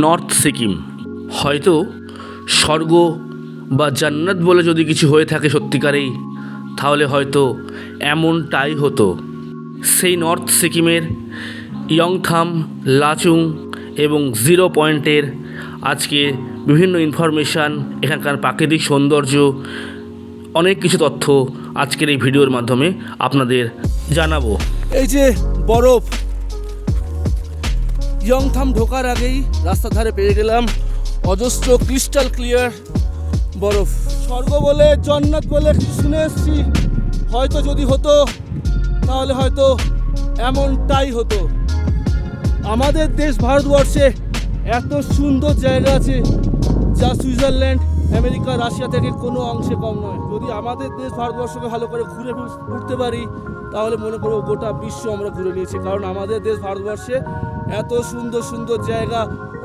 North Sikkim. হয়তো স্বর্গ বা জান্নাত বলে যদি কিছু হয়ে থাকে সত্যিকারেই, তাহলে হয়তো এমনটাই হতো। সেই নর্থ সিকিমের ইয়ংথাম, লাচুং এবং জিরো পয়েন্টের আজকে বিভিন্ন ইনফরমেশান, এখানকার প্রাকৃতিক সৌন্দর্য, অনেক কিছু তথ্য আজকের এই ভিডিওর মাধ্যমে আপনাদের জানাব। এই যে বরফ ইয়ংথাম ঢোকার আগেই রাস্তার ধারে পেয়ে গেলাম। অজস্র ক্রিস্টাল ক্লিয়ার বরফ। স্বর্গ বলে, জন্নাত বলে শুনে এসছি। হয়তো যদি হতো, তাহলে হয়তো এমনটাই হতো। আমাদের দেশ ভারতবর্ষে এত সুন্দর জায়গা আছে, যা সুইজারল্যান্ড, আমেরিকা, রাশিয়া থেকে কোনো অংশে কম নয়। যদি আমাদের দেশ ভারতবর্ষকে ভালো করে ঘুরে ঘুরতে পারি, তাহলে মনে করব গোটা বিশ্ব আমরা ঘুরে নিয়েছি। কারণ আমাদের দেশ ভারতবর্ষে এত সুন্দর সুন্দর জায়গা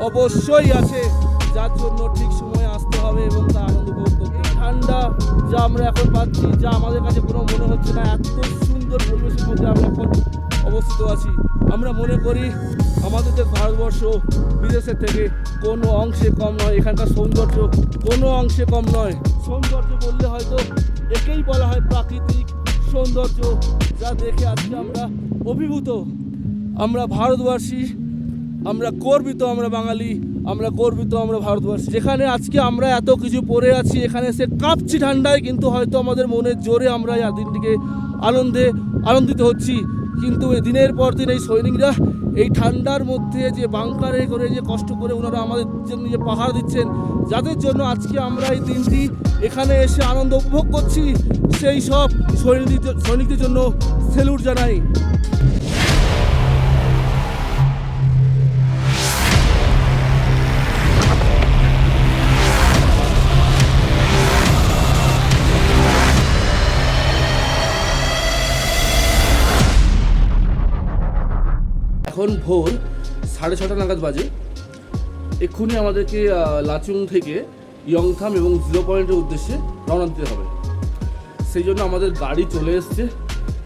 অবশ্যই আছে, যার জন্য ঠিক সময়ে আসতে হবে এবং তা আনন্দ উপভোগ করতে। ঠান্ডা যা আমরা এখন পাচ্ছি, যা আমাদের কাছে কোনো মনে হচ্ছে না, এত সুন্দর পরিবেশের মধ্যে আমরা এখন অবস্থিত আছি। আমরা মনে করি আমাদের ভারতবর্ষ বিদেশের থেকে কোনো অংশে কম নয়, এখানকার সৌন্দর্য কোনো অংশে কম নয়। সৌন্দর্য বললে হয়তো একেই বলা হয় প্রাকৃতিক সৌন্দর্য, যা দেখে আজকে আমরা অভিভূত। আমরা ভারতবাসী, আমরা গর্বিত আমরা বাঙালি, আমরা গর্বিত আমরা ভারতবর্ষী যেখানে আজকে আমরা এত কিছু পড়ে আছি, এখানে সে কাঁপছি ঠান্ডায়, কিন্তু হয়তো আমাদের মনের জোরে আমরা এই দিনটিকে আনন্দে আনন্দিত হচ্ছি। কিন্তু এই দিনের পর দিন এই সৈনিকরা এই ঠান্ডার মধ্যে যে বাংকারে করে যে কষ্ট করে ওনারা আমাদের জন্য যে পাহাড় দিচ্ছেন, যাদের জন্য আজকে আমরা এই দিনটি এখানে এসে আনন্দ উপভোগ করছি, সেই সব সৈনিকদের সৈনিকদের জন্য সেলুট জানাই। এখন ভোর সাড়ে ছটা নাগাদ বাজে। এক্ষুনি আমাদেরকে লাচুং থেকে ইয়ংথাম এবং জিরো পয়েন্টের উদ্দেশ্যে রওনা দিতে হবে। সেই জন্য আমাদের গাড়ি চলে এসছে।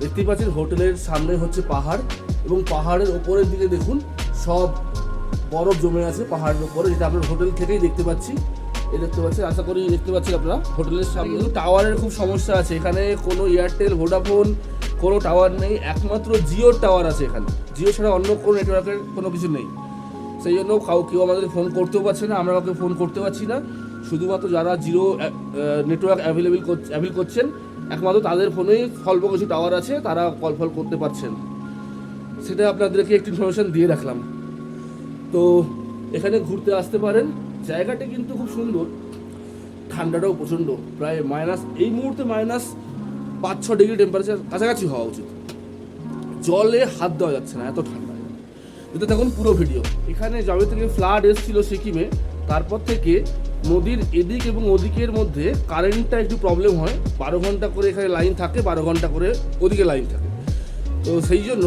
দেখতেই পাচ্ছেন হোটেলের সামনে হচ্ছে পাহাড় এবং পাহাড়ের ওপরের দিকে দেখুন সব বরফ জমে আছে পাহাড়ের ওপরে যেটা আমরা হোটেল থেকেই দেখতে পাচ্ছি। এই দেখতে পাচ্ছেন আশা করি দেখতে পাচ্ছেন আপনারা। হোটেলের সামনে কিন্তু টাওয়ারের খুব সমস্যা আছে। এখানে কোনো এয়ারটেল ভোডাফোন কোনো টাওয়ার নেই, একমাত্র জিওর টাওয়ার আছে এখানে। জিও ছাড়া অন্য কোনো নেটওয়ার্কের কোনো কিছু নেই। সেই জন্য কাউ কেউ আমাদের ফোন করতেও পারছে না, আমরা কাউকে ফোন করতে পারছি না। শুধুমাত্র যারা জিরো নেটওয়ার্ক অ্যাভেলেবেল অ্যাভেল করছেন, একমাত্র তাদের ফোনেই স্বল্প কিছু টাওয়ার আছে, তারা কল ফল করতে পারছেন। সেটা আপনাদেরকে একটু ইনফরমেশন দিয়ে রাখলাম। তো এখানে ঘুরতে আসতে পারেন, জায়গাটা কিন্তু খুব সুন্দর। ঠান্ডাটাও প্রচণ্ড, প্রায় মাইনাস এই মুহূর্তে মাইনাস পাঁচ ছ ডিগ্রি টেম্পারেচার কাছাকাছি হওয়া উচিত। জলে হাত দেওয়া যাচ্ছে না, এত ঠান্ডা। যেটা দেখুন পুরো ভিডিও এখানে যবে থেকে ফ্লাড এসেছিল সিকিমে, তারপর থেকে নদীর এদিক এবং ওদিকের মধ্যে কারেন্টটা একটু প্রবলেম হয়। বারো ঘণ্টা করে এখানে লাইন থাকে, বারো ঘণ্টা করে ওদিকে লাইন থাকে। তো সেই জন্য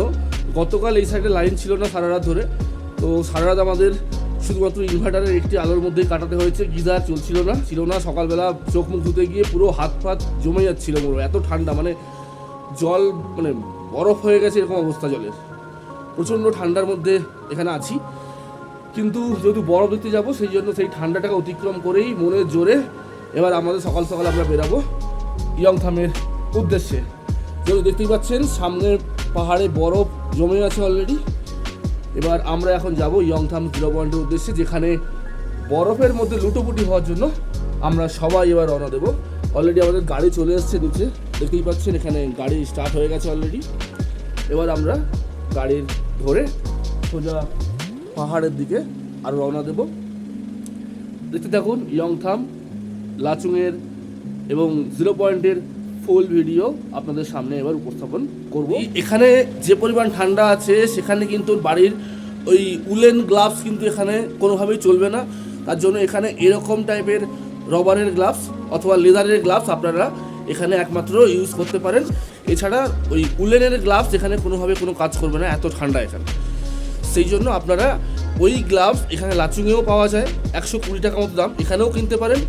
গতকাল এই সাইডে লাইন ছিল না সারা রাত ধরে। তো সারা রাত আমাদের শুধুমাত্র ইনভার্টারের একটি আলোর মধ্যেই কাটাতে হয়েছে। গিজার চলছিল না, ছিল না। সকালবেলা চোখ মুখ ধুতে গিয়ে পুরো হাত ফাত জমে যাচ্ছিল পুরো। এত ঠান্ডা মানে জল মানে বরফ হয়ে গেছে এরকম অবস্থা জলের। প্রচণ্ড ঠান্ডার মধ্যে এখানে আছি। কিন্তু যেহেতু বরফ দেখতে যাব, সেই জন্য সেই ঠান্ডাটাকে অতিক্রম করেই মনের জোরে এবার আমাদের সকাল সকাল আমরা বেরাবো ইয়ংথামের উদ্দেশ্যে। যেহেতু দেখতেই পাচ্ছেন, সামনের পাহাড়ে বরফ জমে আছে অলরেডি এবার আমরা এখন যাব ইয়ংথাম জিরো পয়েন্টের উদ্দেশ্যে, যেখানে বরফের মধ্যে লুটোপুটি হওয়ার জন্য আমরা সবাই এবার রওনা দেবো। অলরেডি আমাদের গাড়ি চলে এসছে নিচে দেখতেই পাচ্ছেন এখানে গাড়ি স্টার্ট হয়ে গেছে অলরেডি এবার আমরা গাড়ির ধরে সোজা পাহাড়ের দিকে আর রওনা দেব। দেখতে থাকুন ইয়ংথাম লাচুংয়ের এবং জিরো পয়েন্টের ফুল ভিডিও আপনাদের সামনে এবার উপস্থাপন করব। এখানে যে পরিমাণ ঠান্ডা আছে সেখানে কিন্তু বাড়ির ওই উলেন গ্লাভস কিন্তু এখানে কোনোভাবেই চলবে না। তার জন্য এখানে এরকম টাইপের রবারের গ্লাভস অথবা লেদারের গ্লাভস আপনারা এখানে একমাত্র ইউজ করতে পারেন। এছাড়া ওই উলেনের গ্লাভস এখানে কোনোভাবে কোনো কাজ করবে না এত ঠান্ডা এখানে। সেই জন্য আপনারা ওই গ্লাভস এখানে লাচুঙেও পাওয়া যায় একশো কুড়ি টাকা মতো দাম। এখানেও কিনতে পারেন।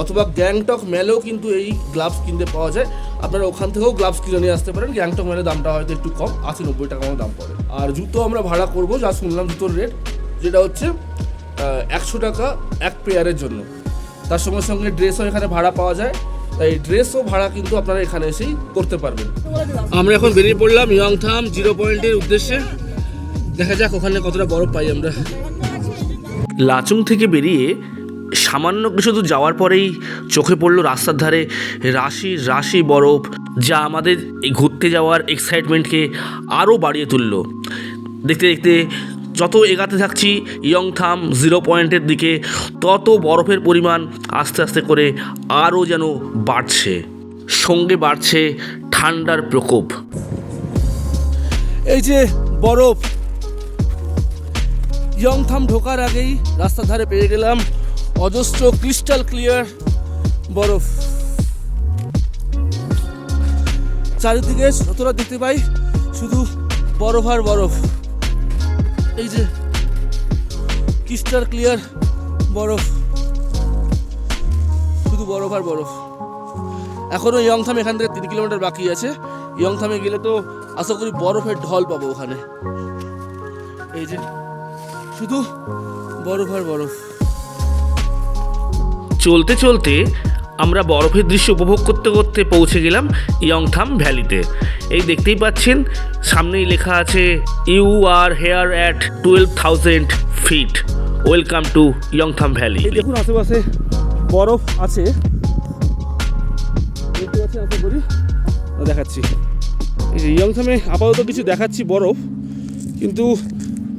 অথবা গ্যাংটক মেলেও কিন্তু এই গ্লাভস কিনতে পাওয়া যায়। আপনারা ওখান থেকেও গ্লাভস কিনে নিয়ে আসতে পারেন। গ্যাংটক মেলের দামটা হয়তো একটু কম আশি নব্বই টাকা মতো দাম পড়ে। আর জুতো আমরা ভাড়া করব, যা শুনলাম জুতোর রেট যেটা হচ্ছে একশো টাকা এক পেয়ারের জন্য। তার সঙ্গে সঙ্গে ড্রেসও এখানে ভাড়া পাওয়া যায়। তাই ড্রেসও ভাড়া কিন্তু আপনারা এখানে এসেই করতে পারবেন। আমরা এখন বেরিয়ে পড়লাম ইয়ংথাম জিরো পয়েন্টের উদ্দেশ্যে। দেখা যাক ওখানে কতটা বরফ পাই আমরা। লাচুং থেকে বেরিয়ে সামান্য কিছু দূর যাওয়ার পরেই চোখে পড়ল রাস্তার ধারে রাশি রাশি বরফ, যা আমাদের এই ঘুরতে যাওয়ার এক্সাইটমেন্টকে আরও বাড়িয়ে তুলল। দেখতে দেখতে যত এগাতে থাকছি ইয়ংথাম জিরো পয়েন্টের দিকে, তত বরফের পরিমাণ আস্তে আস্তে করে আরও যেন বাড়ছে। সঙ্গে বাড়ছে ঠান্ডার প্রকোপ। এই যে বরফ ইয়ংথাম ঢোকার আগেই রাস্তার ধারে পেয়ে গেলাম অজস্র ক্রিস্টাল ক্লিয়ার বরফ। চারিদিকে যতটা দেখতে পাই শুধু বরফ আর বরফ। এই যে ক্রিস্টাল ক্লিয়ার বরফ। শুধু বরফ আর বরফ। এখনও ইয়ংথাম এখান থেকে তিন কিলোমিটার বাকি আছে। ইয়ংথামে গেলে তো আশা করি বরফের ঢল পাবো ওখানে। এই যে শুধু বরফ আর বরফ। চলতে চলতে আমরা বরফের দৃশ্য উপভোগ করতে করতে পৌঁছে গেলাম ইয়ংথাম ভ্যালিতে। এই দেখতেই পাচ্ছেন, সামনেই লেখা আছে you are here at twelve thousand feet welcome to Yumthang valley. দেখুন আশেপাশে বরফ আছে। আশা করি। দেখাচ্ছি। ইয়ংথামে আপাতত কিছু দেখাচ্ছি বরফ। কিন্তু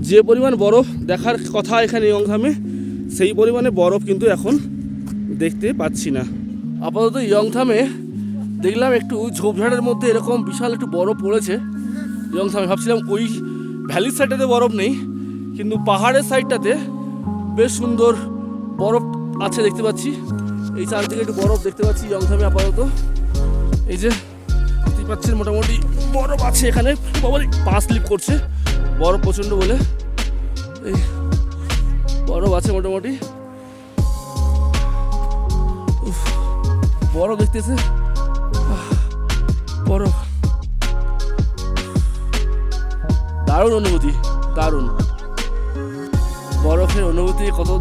যে পরিমাণ বরফ দেখার কথা এখানে ইয়ংথামে, সেই পরিমাণে বরফ কিন্তু এখন দেখতে পাচ্ছি না। আপাতত ইয়ংথামে দেখলাম একটু ঝোপঝাড়ের মধ্যে এরকম বিশাল একটু বরফ পড়েছে। ইয়ংথামে ভাবছিলাম ওই ভ্যালির সাইডটাতে বরফ নেই, কিন্তু পাহাড়ের সাইডটাতে বেশ সুন্দর বরফ আছে দেখতে পাচ্ছি। এই চারদিকে একটু বরফ দেখতে পাচ্ছি ইয়ংথামে আপাতত। এই যে দেখতে পাচ্ছেন মোটামুটি বরফ আছে এখানে বাবারে পা স্লিপ করছে। বরফ প্রচণ্ড বলে। এই বরফ আছে মোটামুটি। বরফ দেখতেছে। বরফ দারুণ অনুভূতি, দারুণ। বরফের অনুভূতি কত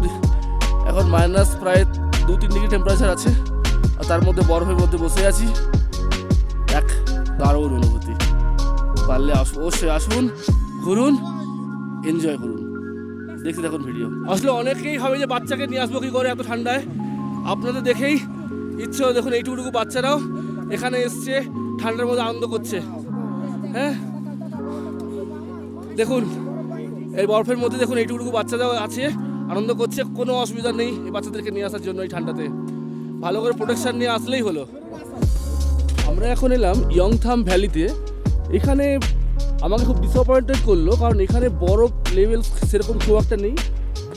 এখন মাইনাস প্রায় দু তিন ডিগ্রি টেম্পারেচার আছে, আর তার মধ্যে বরফের মধ্যে বসে আছি। এক দারুণ অনুভূতি। পারলে অবশ্যই আসুন, ঘুরুন এনজয় করুন। দেখতে দেখুন ভিডিও আসলে অনেকেই হবে যে বাচ্চাকে নিয়ে আসব কি করে এত ঠান্ডায়। আপনাদের দেখেই ইচ্ছে দেখুন এইটুকুটুকু বাচ্চারাও এখানে এসছে, ঠান্ডার মধ্যে আনন্দ করছে। হ্যাঁ? দেখুন, এই বরফের মধ্যে দেখুন এইটুকু বাচ্চারাও আছে, আনন্দ করছে, কোনো অসুবিধা নেই এই বাচ্চাদেরকে নিয়ে আসার জন্য এই ঠান্ডাতে। ভালো করে প্রোটেকশান নিয়ে আসলেই হলো। আমরা এখন এলাম ইয়ংথাম ভ্যালিতে এখানে আমাকে খুব ডিসঅ্যাপয়েন্টেড করল, কারণ এখানে বরফ লেভেল সেরকম খুব একটা নেই।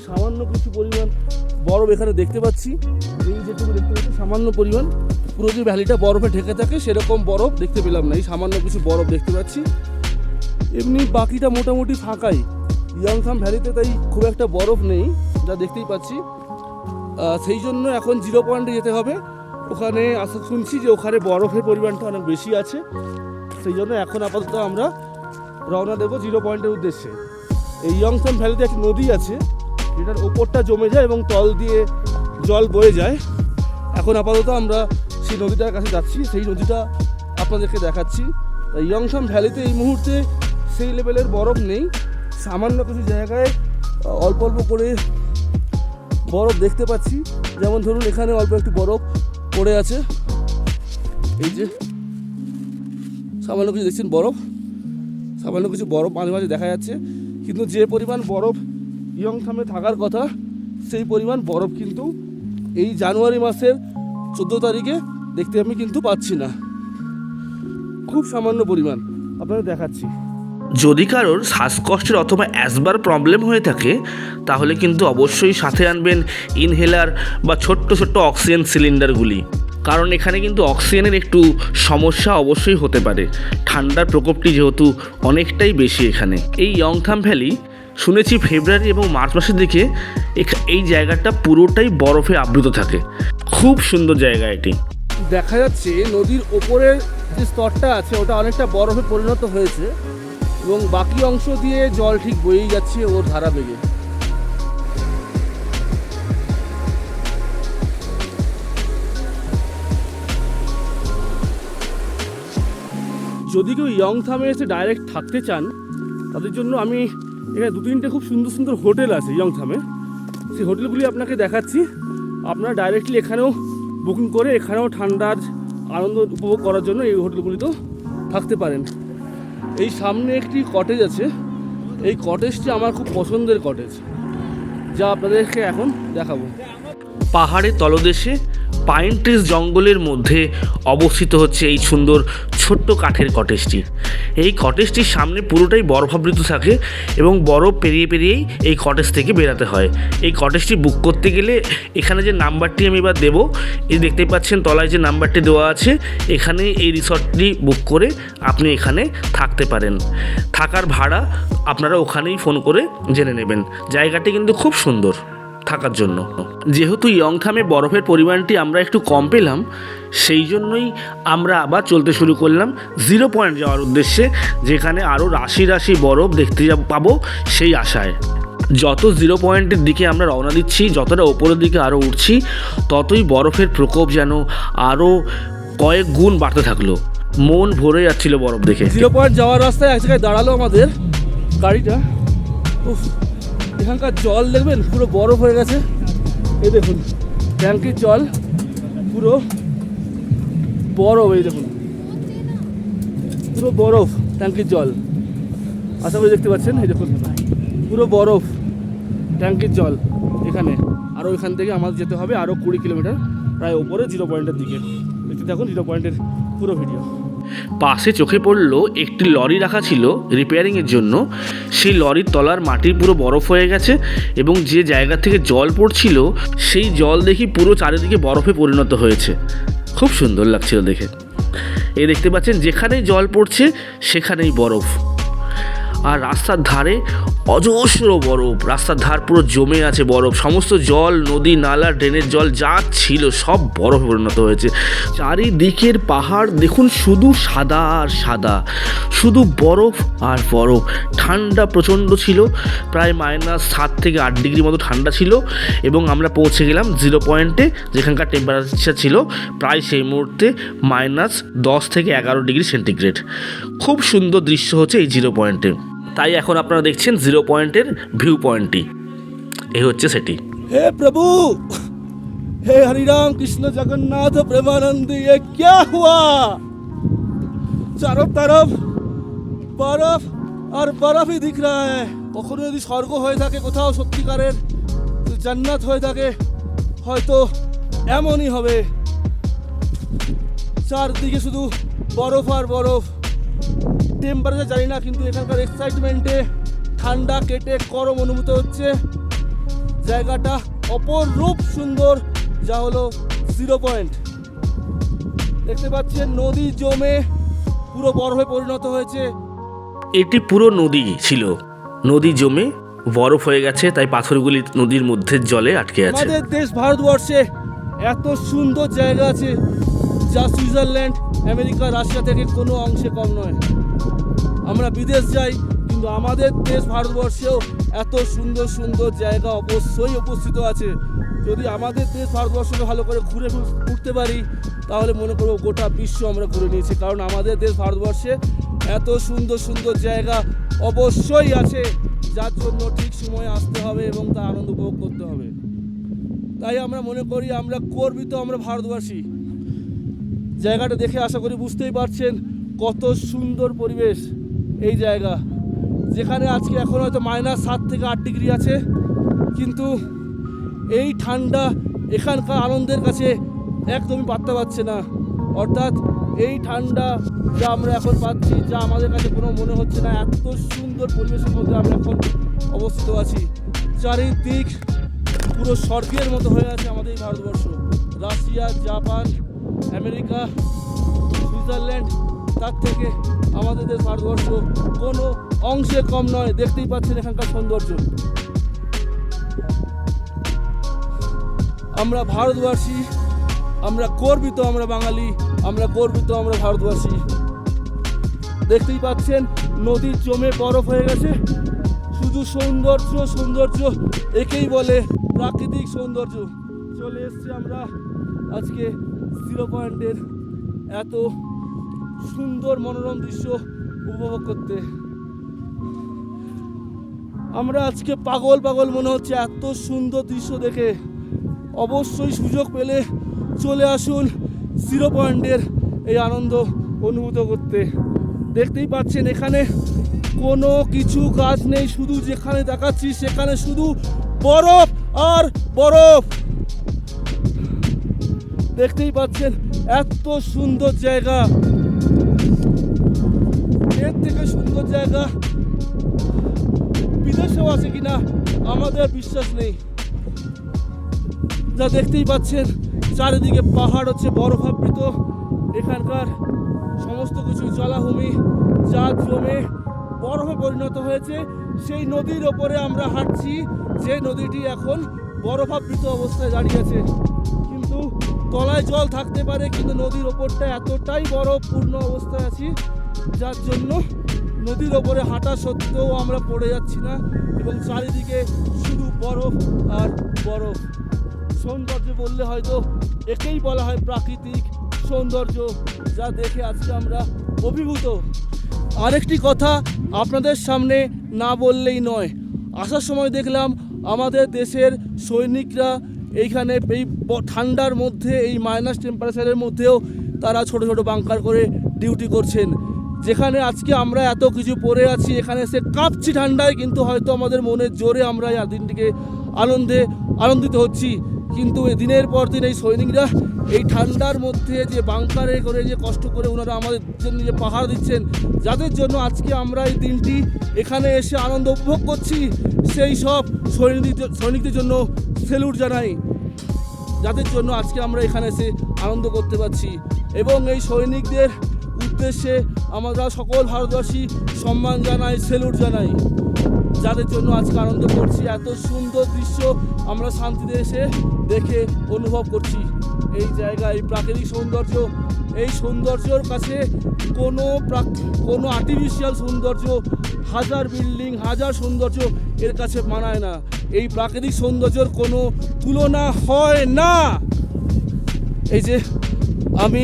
সামান্য কিছু পরিমাণ বরফ এখানে দেখতে পাচ্ছি। এই যেটুকু দেখতে পাচ্ছি, সামান্য পরিমাণ পুরো যে ভ্যালিটা বরফে ঢেকে থাকে, সেরকম বরফ দেখতে পেলাম না। এই সামান্য কিছু বরফ দেখতে পাচ্ছি। এমনি বাকিটা মোটামুটি ফাঁকাই। ইয়ংথাম ভ্যালিতে তাই খুব একটা বরফ নেই, যা দেখতেই পাচ্ছি। সেই জন্য এখন জিরো পয়েন্টে যেতে হবে। ওখানে আসা শুনছি যে ওখানে বরফের পরিমাণটা অনেক বেশি আছে। সেই জন্য এখন আপাতত আমরা রওনা দেবো জিরো পয়েন্টের উদ্দেশ্যে। এই ইয়ংসাম ভ্যালিতে একটি নদী আছে, যেটার ওপরটা জমে যায় এবং তল দিয়ে জল বয়ে যায়। এখন আপাতত আমরা সেই নদীটার কাছে যাচ্ছি, সেই নদীটা আপনাদেরকে দেখাচ্ছি। ইয়ংথাম ভ্যালিতে এই মুহূর্তে সেই লেভেলের বরফ নেই। সামান্য কিছু জায়গায় অল্প অল্প করে বরফ দেখতে পাচ্ছি। যেমন ধরুন এখানে অল্প একটু বরফ পড়ে আছে। এই যে, সামান্য কিছু দেখছেন বরফ। সামান্য কিছু বরফ মাঝে মাঝে দেখা যাচ্ছে। কিন্তু যে পরিমাণ বরফ ইয়ংথামে থাকার কথা, সেই পরিমাণ বরফ কিন্তু এই জানুয়ারি মাসের চোদ্দ তারিখে দেখতে আমি কিন্তু পাচ্ছি না। খুব সামান্য পরিমাণ। আপনারা দেখাচ্ছি। যদি কারোর শ্বাসকষ্টের অথবা অ্যাসবার প্রবলেম হয়ে থাকে, তাহলে কিন্তু অবশ্যই সাথে আনবেন ইনহেলার বা ছোট্ট ছোট্ট অক্সিজেন সিলিন্ডারগুলি। কারণ এখানে কিন্তু অক্সিজেনের একটু সমস্যা অবশ্যই হতে পারে। ঠান্ডার প্রকোপটি যেহেতু অনেকটাই বেশি এখানে। এই ইয়ংথাম ভ্যালি শুনেছি ফেব্রুয়ারি এবং মার্চ মাসের দিকে এই জায়গাটা পুরোটাই বরফে আবৃত থাকে। খুব সুন্দর জায়গা এটি। দেখা যাচ্ছে নদীর ওপরের যে স্তরটা আছে, ওটা অনেকটা বরফে পরিণত হয়েছে এবং বাকি অংশ দিয়ে জল ঠিক বয়েই যাচ্ছে ওর ধারা বেগে। যদি কেউ ইয়ং থামে এসে ডাইরেক্ট থাকতে চান, তাদের জন্য আমি এখানে দু তিনটে খুব সুন্দর সুন্দর হোটেল আছে ইয়ংথামে। সেই হোটেলগুলি আপনাকে দেখাচ্ছি। আপনারা ডাইরেক্টলি এখানেও বুকিং করে এখানেও ঠান্ডার আনন্দ উপভোগ করার জন্য এই হোটেলগুলিতেও থাকতে পারেন। এই সামনে একটি কটেজ আছে। এই কটেজটি আমার খুব পছন্দের কটেজ যা আপনাদেরকে এখন দেখাবো। পাহাড়ের তলদেশে পাইন ট্রিস জঙ্গলের মধ্যে অবস্থিত হচ্ছে এই সুন্দর ছোট্ট কাঠের কটেজটি এই কটেজটির সামনে পুরোটাই বরফাবৃত থাকে এবং বরফ পেরিয়ে পেরিয়েই এই কটেজ থেকে বেরাতে হয়। এই কটেজটি বুক করতে গেলে এখানে যে নাম্বারটি আমি এবার দেবো, এই দেখতেই পাচ্ছেন তলায় যে নাম্বারটি দেওয়া আছে, এখানে এই রিসর্টটি বুক করে আপনি এখানে থাকতে পারেন। থাকার ভাড়া আপনারা ওখানেই ফোন করে জেনে নেবেন। জায়গাটি কিন্তু খুব সুন্দর। থাকার জন্য। যেহেতু ইয়ংথামে বরফের পরিমাণটি আমরা একটু কম পেলাম, সেই জন্যই আমরা আবার চলতে শুরু করলাম জিরো পয়েন্ট যাওয়ার উদ্দেশ্যে, যেখানে আরও রাশি রাশি বরফ দেখতে পাবো সেই আশায়। যত জিরো পয়েন্টের দিকে আমরা রওনা দিচ্ছি, যতটা ওপরের দিকে আরও উঠছি, ততই বরফের প্রকোপ যেন আরও কয়েক গুণ বাড়তে থাকল। মন ভরে যাচ্ছিল বরফ দেখে। জিরো পয়েন্ট যাওয়ার রাস্তায় এক জায়গায় দাঁড়াল আমাদের গাড়িটা। উফ। এখানকার জল দেখবেন? পুরো বরফ হয়ে গেছে। এই দেখুন, ট্যাঙ্কির জল, পুরো বরফ, এই দেখুন। পুরো বরফ, ট্যাঙ্কির জল। আশা করি দেখতে পাচ্ছেন, এই দেখুন। পুরো বরফ, ট্যাঙ্কির জল এখানে। আরও এখান থেকে আমাদের যেতে হবে আরও কুড়ি কিলোমিটার, প্রায় ওপরে জিরো পয়েন্টের দিকে। দেখতে দেখুন জিরো পয়েন্টের পুরো ভিডিও পাশে চোখে পড়ল একটি লরি রাখা ছিল রিপেয়ারিংয়ের জন্য। সেই লরির তলার মাটি পুরো বরফ হয়ে গেছে এবং যে জায়গা থেকে জল পড়ছিল, সেই জল দেখি পুরো চারিদিকে বরফে পরিণত হয়েছে। খুব সুন্দর লাগছিল দেখে। এ দেখতে পাচ্ছেন, যেখানেই জল পড়ছে, সেখানেই বরফ। আর রাস্তার ধারে অজস্র বরফ। রাস্তার ধার পুরো জমে আছে বরফ। সমস্ত জল, নদী, নালা, ড্রেনের জল যা ছিল সব বরফ পরিণত হয়েছে। চারিদিকের পাহাড় দেখুন শুধু সাদা আর সাদা। শুধু বরফ আর বরফ। ঠান্ডা প্রচণ্ড ছিল, প্রায় মাইনাস সাত থেকে আট ডিগ্রি মতো ঠান্ডা ছিল এবং আমরা পৌঁছে গেলাম জিরো পয়েন্টে, যেখানকার টেম্পারেচার ছিল প্রায় সেই মুহূর্তে মাইনাস দশ থেকে এগারো ডিগ্রি সেন্টিগ্রেড। খুব সুন্দর দৃশ্য হচ্ছে এই জিরো পয়েন্টে। তাই এখন আপনারা দেখছেন জিরো পয়েন্টের ভিউ পয়েন্টটি। এই হচ্ছে সেটি। হে প্রভু, হে হরিরাম কৃষ্ণ জগন্নাথ প্রেমানন্দী, এ ক্যা হুয়া? চারো তরফ, বরফ আর বরফই দিখ রা হ্যাঁ কখনো যদি স্বর্গ হয়ে থাকে কোথাও সত্যিকারের, জান্নাত হয়ে থাকে, হয়তো এমনই হবে। চারদিকে শুধু বরফ আর বরফ। টেম্পারেচার জানি না কিন্তু এখানকার এক্সাইটমেন্টে ঠান্ডা কেটে গরম অনুভূত হচ্ছে। জায়গাটা অপরূপ সুন্দর যা হলো জিরো পয়েন্ট দেখতে পাচ্ছেন নদী জমে পুরো বরফে পরিণত হয়েছে। এটি পুরো নদী ছিল। নদী জমে বরফ হয়ে গেছে তাই পাথরগুলি নদীর মধ্যে জলে আটকে আছে। আমাদের দেশ ভারতবর্ষে এত সুন্দর জায়গা আছে যা সুইজারল্যান্ড আমেরিকা রাশিয়া থেকে কোনো অংশে কম নয়। আমরা বিদেশ যাই, কিন্তু আমাদের দেশ ভারতবর্ষেও এত সুন্দর সুন্দর জায়গা অবশ্যই উপস্থিত আছে। যদি আমাদের দেশ ভারতবর্ষকে ভালো করে ঘুরে ঘুরতে পারি, তাহলে মনে করব গোটা বিশ্ব আমরা ঘুরে নিয়েছি, কারণ আমাদের দেশ ভারতবর্ষে এত সুন্দর সুন্দর জায়গা অবশ্যই আছে, যার জন্য ঠিক সময়ে আসতে হবে এবং তার আনন্দ উপভোগ করতে হবে। তাই আমরা মনে করি আমরা গর্বিত আমরা ভারতবাসী। জায়গাটা দেখে আশা করি বুঝতেই পারছেন কত সুন্দর পরিবেশ। এই জায়গা। যেখানে আজকে এখন হয়তো মাইনাস সাত থেকে আট ডিগ্রি আছে। কিন্তু এই ঠান্ডা এখানকার আনন্দের কাছে একদমই পাত্তা পাচ্ছে না। অর্থাৎ এই ঠান্ডা যা আমরা এখন পাচ্ছি, যা আমাদের কাছে কোনো মনে হচ্ছে না, এত সুন্দর পরিবেশের মধ্যে আমরা এখন অবস্থিত আছি। চারিদিক পুরো স্বর্গের মতো হয়ে আছে আমাদের এই Bharatvarsha. Russia, Japan, America, Switzerland তার থেকে আমাদের দেশ ভারতবর্ষ কোনো অংশে কম নয়। দেখতেই পাচ্ছেন এখানকার সৌন্দর্য। আমরা ভারতবাসী, আমরা গর্বিত আমরা বাঙালি, আমরা গর্বিত আমরা ভারতবাসী। দেখতেই পাচ্ছেন নদী জমে বরফ হয়ে গেছে। শুধু সৌন্দর্য সৌন্দর্য একেই বলে প্রাকৃতিক সৌন্দর্য। চলে এসছি আমরা আজকে জিরো পয়েন্টের এত সুন্দর মনোরম দৃশ্য উপভোগ করতে। আমরা আজকে পাগল পাগল মনে হচ্ছে, এত সুন্দর দৃশ্য দেখে। অবশ্যই সুযোগ পেলে চলে আসুন জিরো পয়েন্টের এই আনন্দ অনুভূত করতে। দেখতেই পাচ্ছেন এখানে কোনো কিছু গাছ নেই, শুধু যেখানে দেখাচ্ছি সেখানে শুধু বরফ আর বরফ। দেখতেই পাচ্ছেন এত সুন্দর জায়গা। থেকে সুন্দর জায়গা। বিদেশেও আছে কিনা, আমাদের বিশ্বাস নেই। যা দেখতেই পাচ্ছেন, চারিদিকে পাহাড় হচ্ছে বরফাবৃত এখানকার সমস্ত কিছু জলাভূমি যা জমে, বরফে পরিণত হয়েছে। সেই নদীর ওপরে আমরা হাঁটছি, যে নদীটি এখন বরফাবৃত অবস্থায় দাঁড়িয়ে আছে। কিন্তু তলায় জল থাকতে পারে, কিন্তু নদীর ওপরটা এতটাই বরফপূর্ণ অবস্থায় আছি যার জন্য নদীর ওপরে হাঁটা সত্ত্বেও আমরা পড়ে যাচ্ছি না এবং চারিদিকে শুধু বরফ আর বরফ। সৌন্দর্য বললে হয়তো একেই বলা হয় প্রাকৃতিক সৌন্দর্য, যা দেখে আজকে আমরা অভিভূত। আরেকটি কথা আপনাদের সামনে না বললেই নয়। আসার সময় দেখলাম আমাদের দেশের সৈনিকরা এইখানে এই ঠান্ডার মধ্যে, এই মাইনাস টেম্পারেচারের মধ্যেও তারা ছোট ছোট বাংকার করে ডিউটি করছেন। যেখানে আজকে আমরা এত কিছু পরে আছি, এখানে সে কাঁপছি ঠান্ডায়, কিন্তু হয়তো আমাদের মনের জোরে আমরা এই দিনটিকে আনন্দে আনন্দিত হচ্ছি। কিন্তু দিনের পর দিন এই সৈনিকরা এই ঠান্ডার মধ্যে যে বাংকারে করে যে কষ্ট করে ওনারা আমাদের জন্য যে পাহাড় দিচ্ছেন, যাদের জন্য আজকে আমরা এই দিনটি এখানে এসে আনন্দ উপভোগ করছি, সেই সব সৈনিক সৈনিকদের জন্য সেলুট জানাই। যাদের জন্য আজকে আমরা এখানে এসে আনন্দ করতে পারছি। এবং এই সৈনিকদের উদ্দেশ্যে আমরা সকল ভারতবাসী সম্মান জানাই সেলুট জানাই। যাদের জন্য আজকে আনন্দ করছি, এত সুন্দর দৃশ্য আমরা শান্তিতে এসে দেখে অনুভব করছি। এই জায়গা, এই প্রাকৃতিক সৌন্দর্য, এই সৌন্দর্যর কাছে কোনো কোনো আর্টিফিশিয়াল সৌন্দর্য, হাজার বিল্ডিং, হাজার সৌন্দর্য এর কাছে মানায় না। এই প্রাকৃতিক সৌন্দর্যর কোনো তুলনা হয় না। এই যে আমি,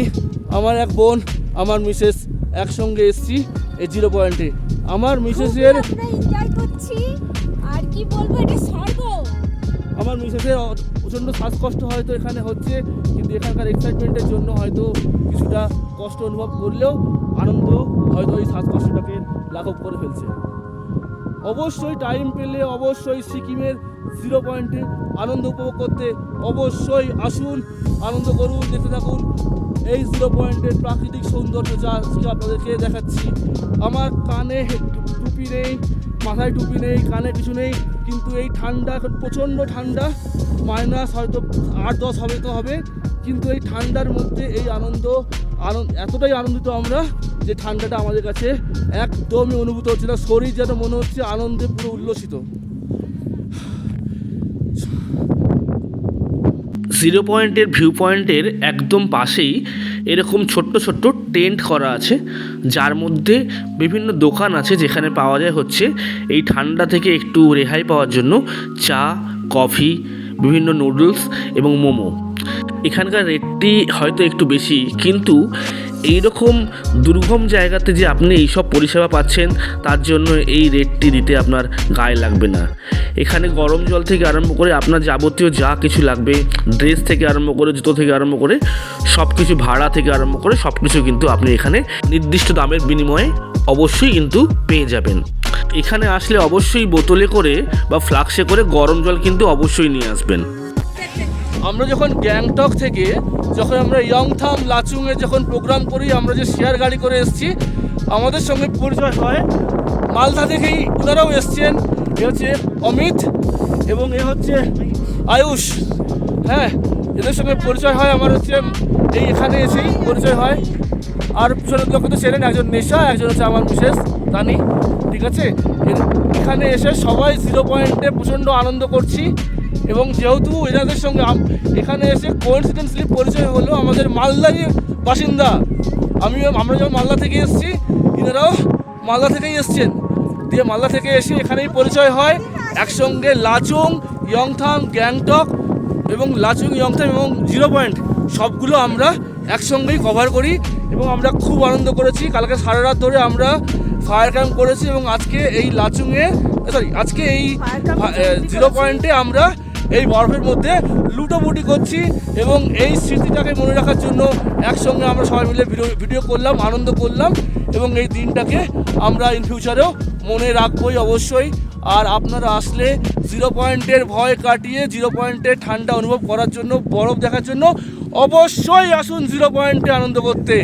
আমার এক বোন আমার মিসেস একসঙ্গে এসছি এই জিরো পয়েন্টে। আমার মিসেসের এনজয় করছি। আর কি বলব এটা স্বর্গ আমার মিসেসের প্রচণ্ড শ্বাসকষ্ট হয়তো এখানে হচ্ছে কিন্তু এখানকার এক্সাইটমেন্টের জন্য হয়তো কিছুটা কষ্ট অনুভব করলেও আনন্দ হয়তো ওই শ্বাসকষ্টটাকে লাঘব করে ফেলছে। অবশ্যই টাইম পেলে অবশ্যই সিকিমের জিরো পয়েন্টে আনন্দ উপভোগ করতে অবশ্যই আসুন আনন্দ করুন দেখতে থাকুন। এই জিরো পয়েন্টের প্রাকৃতিক সৌন্দর্য যা আজকে আপনাদেরকে দেখাচ্ছি। আমার কানে টুপি নেই, মাথায় টুপি নেই, কানে কিছু নেই, কিন্তু এই ঠান্ডা, প্রচণ্ড ঠান্ডা মাইনাস হয়তো আট দশ হবে তো হবে, কিন্তু এই ঠান্ডার মধ্যে এই আনন্দ আনন্দ, এতটাই আনন্দিত আমরা যে ঠান্ডাটা আমাদের কাছে একদমই অনুভূত হচ্ছে না। শরীর যেন মনে হচ্ছে আনন্দে পুরো উল্লসিত। জিরো পয়েন্টের ভিউ পয়েন্টের একদম পাশেই এরকম ছোট্ট ছোট্ট টেন্ট করা আছে, যার মধ্যে বিভিন্ন দোকান আছে যেখানে পাওয়া যায় হচ্ছে এই ঠান্ডা থেকে একটু রেহাই পাওয়ার জন্য চা, কফি, বিভিন্ন নুডলস এবং মোমো। এখানকার রেটটি হয়তো একটু বেশি, কিন্তু এই রকম দুর্গম জায়গাতে যে আপনি এইসব পরিষেবা পাচ্ছেন, তার জন্য এই রেটটি দিতে আপনার গায়ে লাগবে না। এখানে গরম জল থেকে আরম্ভ করে আপনার যাবতীয় যা কিছু লাগবে, ড্রেস থেকে আরম্ভ করে, জুতো থেকে আরম্ভ করে সব কিছু ভাড়া থেকে আরম্ভ করে সব কিছু কিন্তু আপনি এখানে নির্দিষ্ট দামের বিনিময়ে অবশ্যই কিন্তু পেয়ে যাবেন। এখানে আসলে অবশ্যই বোতলে করে বা ফ্লাক্সে করে গরম জল কিন্তু অবশ্যই নিয়ে আসবেন। আমরা যখন গ্যাংটক থেকে, যখন আমরা ইয়ংথাম, লাচুংয়ে যখন প্রোগ্রাম করি, আমরা যে শেয়ার গাড়ি করে এসেছি, আমাদের সঙ্গে পরিচয় হয়। মালদা থেকেই ওনারাও এসছেন। এ হচ্ছে অমিত এবং এ হচ্ছে আয়ুষ। হ্যাঁ এদের সঙ্গে পরিচয় হয়। আমার হচ্ছে এই এখানে এসেই পরিচয় হয়। আর পিছনের লোক তো চেনেন, একজন নেশা, একজন হচ্ছে আমার মিসেস তানি। ঠিক আছে? এখানে এসে সবাই জিরো পয়েন্টে প্রচণ্ড আনন্দ করছি। এবং যেহেতু এনাদের সঙ্গে এখানে এসে কোইন্সিডেন্সলি পরিচয় হলো আমাদের মালদারই বাসিন্দা। আমি আমরা যখন মালদা থেকে এসেছি এনারাও মালদা থেকেই এসছেন। দিয়ে মালদা থেকে এসে এখানেই পরিচয় হয়। একসঙ্গে লাচুং ইয়ংথাম গ্যাংটক এবং লাচুং ইয়ংথাম এবং জিরো পয়েন্ট সবগুলো আমরা একসঙ্গেই কভার করি এবং আমরা খুব আনন্দ করেছি। কালকে সারা রাত ধরে আমরা ফায়ার ক্যাম্প করেছি এবং আজকে এই লাচুংয়ে সরি আজকে এই জিরো পয়েন্টে আমরা এই বরফের মধ্যে লুটোপুটি করছি এবং এই স্মৃতিটাকে মনে রাখার জন্য একসঙ্গে আমরা সবাই মিলে ভিডিও ভিডিও করলাম, আনন্দ করলাম এবং এই দিনটাকে আমরা ইন ফিউচারেও মনে রাখবই অবশ্যই। আর আপনারা আসলে জিরো পয়েন্টের ভয় কাটিয়ে জিরো পয়েন্টের ঠান্ডা অনুভব করার জন্য, বরফ দেখার জন্য অবশ্যই আসুন জিরো পয়েন্টে আনন্দ করতে।